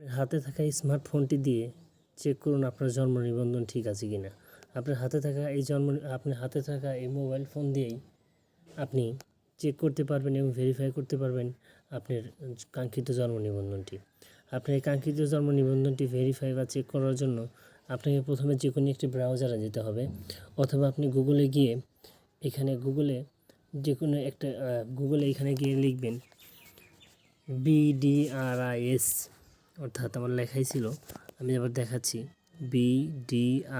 হাতে থাকা স্মার্টফোনটি দিয়ে চেক করুন আপনার জন্ম নিবন্ধন ঠিক আছে কি না আপনার হাতে থাকা এই জন্ম আপনার হাতে থাকা এই মোবাইল ফোন দিয়েই আপনি চেক করতে পারবেন এবং ভেরিফাই করতে পারবেন আপনার কাঙ্ক্ষিত জন্ম নিবন্ধনটি। আপনার এই কাঙ্ক্ষিত জন্ম নিবন্ধনটি ভেরিফাই বা চেক করার জন্য আপনাকে প্রথমে যে কোনো একটি ব্রাউজারে যেতে হবে অথবা আপনি গুগলে গিয়ে এখানে গুগলে যে কোনো একটা গুগলে এখানে গিয়ে লিখবেন বিডিআরআইএস অর্থাৎ আমার লেখাই ছিল, আমি আবার দেখাচ্ছি বিডিআরআইএস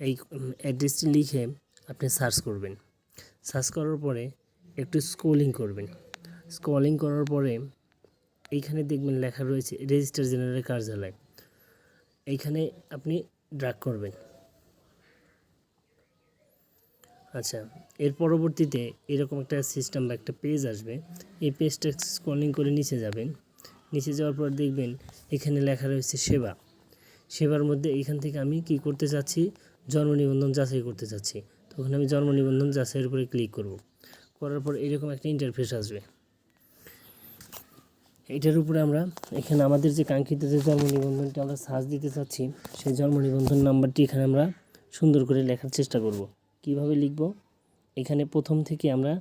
এই অ্যাড্রেসটি লিখে আপনি সার্চ করবেন। সার্চ করার পরে একটু স্ক্রলিং করবেন। স্ক্রলিং করার পরে এইখানে দেখবেন লেখা রয়েছে রেজিস্টার জেনারেল কার্যালয়। এইখানে আপনি ড্রাগ করবেন। আচ্ছা এর পরবর্তীতে এরকম একটা সিস্টেম বা একটা পেজ আসবে। এই পেজটা স্ক্রলিং করে নিচে যাবেন। নিচে যাওয়ার পর দেখবেন এখানে লেখা রয়েছে সেবা। সেবার মধ্যে এখান থেকে আমি কি করতে চাচ্ছি জন্ম নিবন্ধন যাচাই করতে চাচ্ছি তখন আমি জন্ম নিবন্ধন যাচাইয়ের উপরে ক্লিক করব। করার পর এরকম একটা ইন্টারফেস আসবে। এটার উপরে আমরা এখানে আমাদের যে কাঙ্ক্ষিত যে জন্ম নিবন্ধনটি আমরা সার্চ দিতে চাচ্ছি সেই জন্ম নিবন্ধন নাম্বারটি এখানে আমরা সুন্দর করে লেখার চেষ্টা করব। কীভাবে লিখব? এখানে প্রথম থেকে আমরা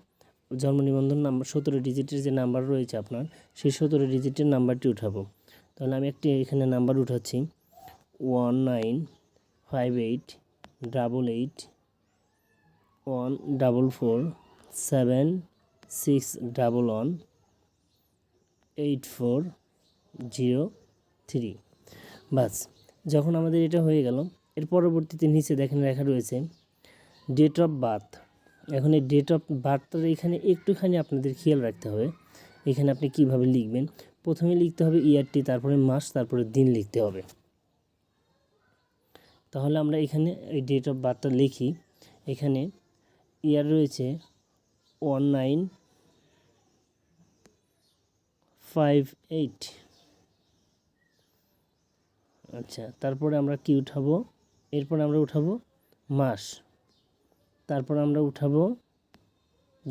জন্ম নিবন্ধন নাম্বার, সতেরো ডিজিটের যে নাম্বার রয়েছে আপনার, সেই সতেরো ডিজিটের নাম্বারটি উঠাবো। তাহলে আমি একটি এখানে number উঠাচ্ছি। One nine five eight double eight one double four seven six double one eight four zero three বাস, যখন আমাদের এটা হয়ে গেল, এর পরবর্তীতে নিচে দেখেন লেখা রয়েছে ডেট অফ বার্থ এখন এই ডেট অফ বার্থটার এখানে একটুখানি আপনাদের খেয়াল রাখতে হবে। এখানে আপনি কীভাবে লিখবেন? প্রথমে লিখতে হবে ইয়ারটি তারপরে মাস, তারপরে দিন লিখতে হবে। তাহলে আমরা এখানে এই ডেট অফ বার্থটা লিখি। এখানে ইয়ার রয়েছে ওয়ান নাইন ফাইভ এইট আচ্ছা তারপরে আমরা কি উঠাবো? এরপর আমরা উঠাবো মাস। তারপর আমরা উঠাবো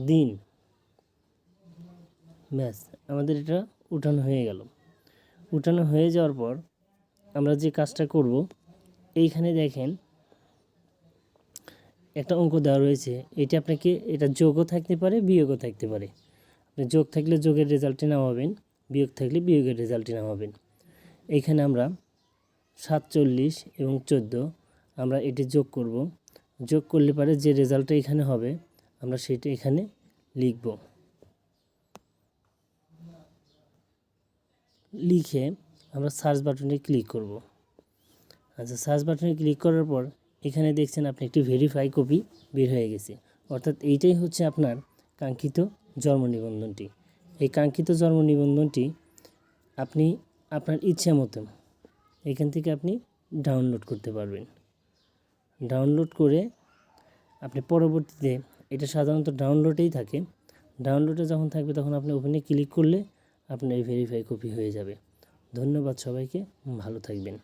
দিন। ব্যাস, আমাদের এটা উঠানো হয়ে গেল। উঠানো হয়ে যাওয়ার পর আমরা যে কাজটা করব, এইখানে দেখেন একটা অঙ্ক দেওয়া রয়েছে। এটা আপনাকে, এটা যোগও থাকতে পারে, বিয়োগও থাকতে পারে। আপনি যোগ থাকলে যোগের রেজাল্টটি নামাবেন, বিয়োগ থাকলে বিয়োগের রেজাল্টটি নামাবেন। এইখানে আমরা সাতচল্লিশ এবং চোদ্দ, আমরা এটি যোগ করব। যোগ করলে পারে যে রেজাল্টটা এখানে হবে, আমরা সেটা এখানে লিখব। লিখে আমরা সার্চ বাটনে ক্লিক করব। আচ্ছা সার্চ বাটনে ক্লিক করার পর এখানে দেখছেন আপনি একটি ভেরিফাই কপি বের হয়ে গেছে। অর্থাৎ এইটাই হচ্ছে আপনার কাঙ্ক্ষিত জন্ম নিবন্ধনটি। এই কাঙ্ক্ষিত জন্ম নিবন্ধনটি আপনি আপনার ইচ্ছা মতো এখান থেকে আপনি ডাউনলোড করতে পারবেন। ডাউনলোড করে আপনি পরবর্তীতে এটা সাধারণত ডাউনলোডেই থাকে। ডাউনলোডে যখন থাকবে তখন আপনি ওপেনে ক্লিক করলে আপনার এই ভেরিফাই কপি হয়ে যাবে। ধন্যবাদ সবাইকে, ভালো থাকবেন।